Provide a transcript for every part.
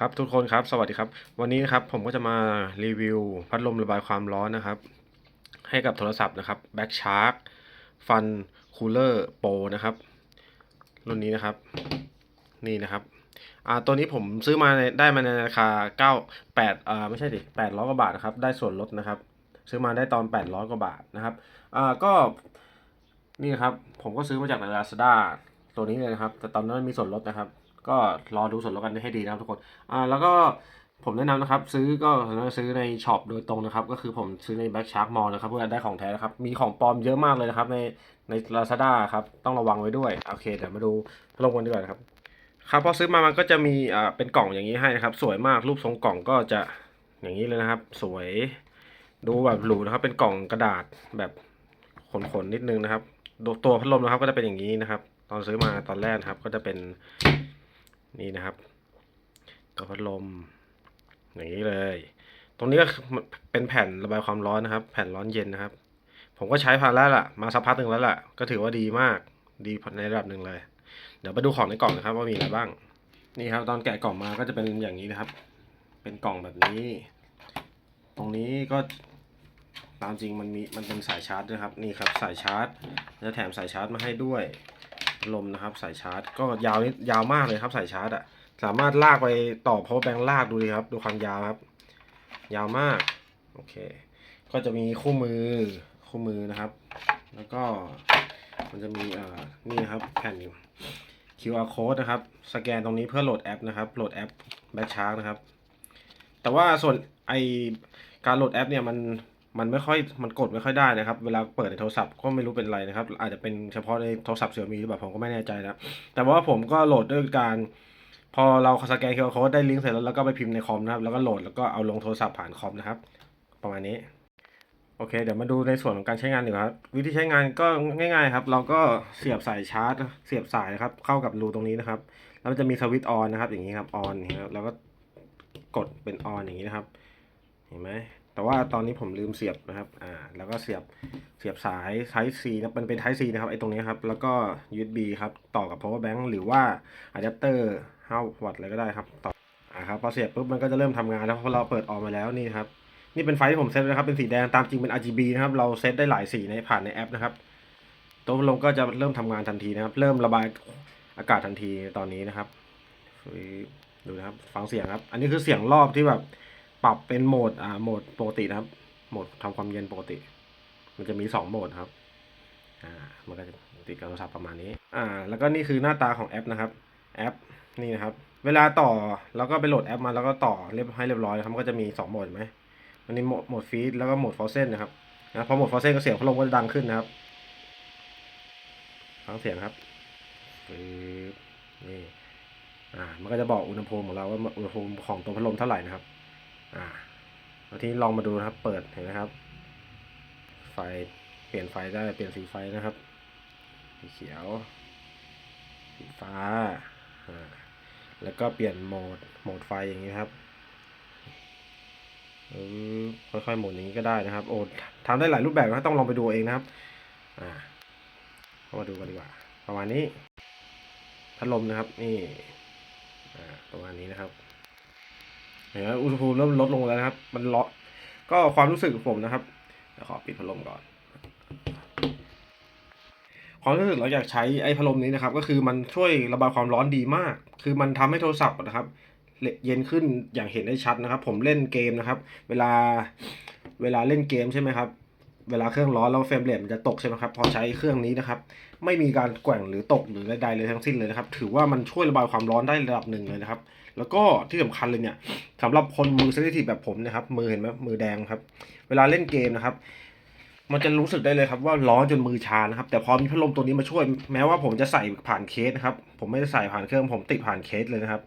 ครับทุกคนครับ สวัสดีครับ วันนี้นะครับผมก็จะมารีวิว พัดลมระบายความร้อนนะครับ ให้กับโทรศัพท์นะครับ Back Shark Fun Cooler Pro นะครับ รุ่นนี้นะครับ นี่นะครับอ่าตัวนี้ผมซื้อมาในได้มาในราคา9 8อ่าไม่ใช่ดิ800กว่าบาทนะครับ ได้ส่วนลดนะครับ ซื้อมาได้ตอน800กว่าบาทนะครับอ่าก็นี่นะครับ ผมก็ซื้อมาจากใน Lazada ตัวนี้เลยนะครับ แต่ตอนนั้นมันมีส่วนลดนะครับ ก็รอดูส่วนลดกันให้ดีนะครับทุกคนอ่าแล้วก็ผมแนะนำนะครับ ซื้อก็ซื้อในช็อปโดยตรงนะครับ ก็คือผมซื้อใน Back Shark Mall นะครับเพื่อได้ของแท้นะครับ มีของปลอมเยอะมากเลยนะครับ ในใน Lazada ครับต้องระวังไว้ด้วย โอเคเดี๋ยวมาดูพัดลมกันดีกว่านะครับครับพอซื้อมามันก็จะมีอ่าเป็นกล่องอย่างนี้ให้นะครับ สวยมากรูปทรงกล่องก็จะอย่างนี้เลยนะครับ สวยดูแบบหรูนะครับ เป็นกล่องกระดาษแบบขนๆนิดนึงนะครับตัวพัดลมนะครับก็จะเป็นอย่างนี้นะครับ ตอนซื้อมาตอนแรกครับ ก็จะเป็น นี่นะครับตัวพัดลมอย่างนี้เลย ตรงนี้ก็เป็นแผ่นระบายความร้อนนะครับ แผ่นร้อนเย็นนะครับ ผมก็ใช้ผ่านแล้วล่ะ มาสักพักหนึ่งแล้วล่ะ ก็ถือว่าดีมาก ดีในระดับหนึ่งเลย เดี๋ยวไปดูของในกล่องนะครับ ว่ามีอะไรบ้าง นี่ครับ ตอนแกะกล่องมาก็จะเป็นอย่างนี้นะครับ เป็นกล่องแบบนี้ ตรงนี้ก็ตามจริงมันมีมันเป็นสายชาร์จด้วยครับ นี่ครับสายชาร์จจะแถมสายชาร์จมาให้ด้วย ลมนะครับ สายชาร์จ ก็ยาวนิดยาวมากเลยครับ สายชาร์จอะสามารถลากไปต่อ power bank ลากดูดิครับ ดูความยาวครับ ยาวมาก โอเค ก็จะมีคู่มือคู่มือนะครับ แล้วก็มันจะมีอ่อนี่ครับแผ่น QR code นะครับ สแกนตรงนี้เพื่อโหลดแอปนะครับ โหลดแอป Back Shark นะครับ แต่ว่าส่วนไอการโหลดแอปเนี่ยมัน มันไม่ค่อยมันกดไม่ค่อยได้นะครับ เวลาเปิดในโทรศัพท์ก็ไม่รู้เป็นไรนะครับ อาจจะเป็นเฉพาะในโทรศัพท์เสี่ยมีหรือเปล่าผมก็ไม่แน่ใจนะแต่ว่าผมก็โหลดด้วยการ พอเราสแกน QR code ได้ลิงก์เสร็จแล้วแล้วก็ไปพิมพ์ในคอมนะครับแล้วก็โหลดแล้วก็เอาลงโทรศัพท์ผ่านคอมนะครับ ประมาณนี้โอเค เดี๋ยวมาดูในส่วนของการใช้งานดีกว่าครับวิธีใช้งานก็ง่ายๆครับ เราก็เสียบสายชาร์จ เสียบสายนะครับ เข้ากับรูตรงนี้นะครับแล้วมันจะมีสวิตช์ออนนะครับ อย่างนี้ครับออนครับแล้วก็กดเป็นออนอย่างนี้นะครับ เห็นไหม แต่ว่าตอนนี้ผมลืมเสียบนะครับ อ่า แล้วก็เสียบ เสียบสาย Type C นะ มันเป็น Type C นะครับ ไอ้ตรงนี้ครับ แล้วก็ USB ครับ ต่อกับ power bank หรือว่าอะแดปเตอร์5วัตต์อะไรก็ได้ครับ ต่อ อ่าครับ พอเสียบปุ๊บ มันก็จะเริ่มทำงานแล้ว เพราะเราเปิดออนมาแล้วนี่ครับ นี่เป็นไฟที่ผมเซตนะครับ เป็นสีแดง ตามจริงเป็น RGB นะครับ เราเซตได้หลายสีในผ่านในแอปนะครับ ตัวลมก็จะเริ่มทำงานทันทีนะครับ เริ่มระบายอากาศทันทีตอนนี้นะครับ ดูนะครับ ฟังเสียงครับ อันนี้คือเสียงรอบที่แบบ ปรับเป็นโหมดอ่าโหมดปกตินะครับ โหมดทำความเย็นปกติ มันจะมีสองโหมดครับอ่ามันก็จะติดกับโทรศัพท์ประมาณนี้อ่าแล้วก็นี่คือหน้าตาของแอปนะครับ แอปนี่นะครับ เวลาต่อแล้วก็ไปโหลดแอปมาแล้วก็ต่อเรียบให้เรียบร้อยนะครับมันก็จะมีสองโหมดไหมอันนี้โหมดโหมดฟีดแล้วก็โหมดฟอร์เซนนะครับนะพอโหมดฟอร์เซนก็เสียงพัดลมก็จะดังขึ้นนะครับฟังเสียงครับนี่อ่ามันก็จะบอกอุณหภูมิของเราว่าอุณหภูมิของตัวพัดลมเท่าไหร่นะครับ อ่าทีนี้ลองมาดูนะครับ เปิดเห็นไหมครับ ไฟเปลี่ยนไฟได้เปลี่ยนสีไฟนะครับสีเขียว สีฟ้าอ่าแล้วก็เปลี่ยนโหมดโหมดไฟอย่างนี้ครับค่อยๆหมุนอย่างนี้ก็ได้นะครับ โอ้ทำได้หลายรูปแบบนะต้องลองไปดูเองนะครับ อ่าเข้ามาดูกันดีกว่า ประมาณนี้ พัดลมนะครับ นี่ อ่า ประมาณนี้นะครับ นะอุณหภูมิเริ่มลดลงแล้วนะครับ มันเลาะก็ความรู้สึกของผมนะครับเดี๋ยวขอปิดพัดลมก่อน ความรู้สึกเราอยากใช้ไอ้พัดลมนี้นะครับ ก็คือมันช่วยระบายความร้อนดีมาก คือมันทำให้โทรศัพท์นะครับเย็นขึ้นอย่างเห็นได้ชัดนะครับ ผมเล่นเกมนะครับ เวลาเวลาเล่นเกมใช่ไหมครับ เวลาเครื่องร้อนแล้วเฟรมเรทมันจะตกใช่ไหมครับ พอใช้เครื่องนี้นะครับ ไม่มีการแกว่งหรือตกหรือใดๆเลยทั้งสิ้นเลยนะครับ ถือว่ามันช่วยระบายความร้อนได้ระดับหนึ่งเลยนะครับ แล้วก็ที่สำคัญเลยเนี่ยสำหรับคนมือเซนซิทีฟแบบผมนะครับ มือเห็นไหมมือแดงครับ เวลาเล่นเกมนะครับมันจะรู้สึกได้เลยครับว่าร้อนจนมือชานะครับ แต่พอมีพัดลมตัวนี้มาช่วย แม้ว่าผมจะใส่ผ่านเคสนะครับ ผมไม่ได้ใส่ผ่านเครื่องผมติดผ่านเคสเลยนะครับ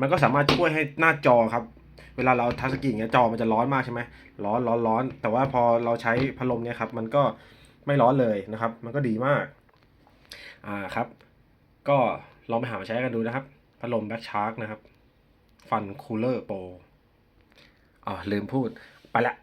มันก็สามารถช่วยให้หน้าจอครับ เวลาเราทัชสกรีนเงี้ยจอมันจะร้อนมากใช่ไหมร้อนร้อนร้อน แต่ว่าพอเราใช้พัดลมเนี่ยครับมันก็ไม่ร้อนเลยนะครับ มันก็ดีมากอ่าครับ ก็ลองไปหามาใช้กันดูนะครับ พัดลมแบ็คชาร์กนะครับ ฟันคูลเลอร์โปรอ๋อลืมพูดไปละ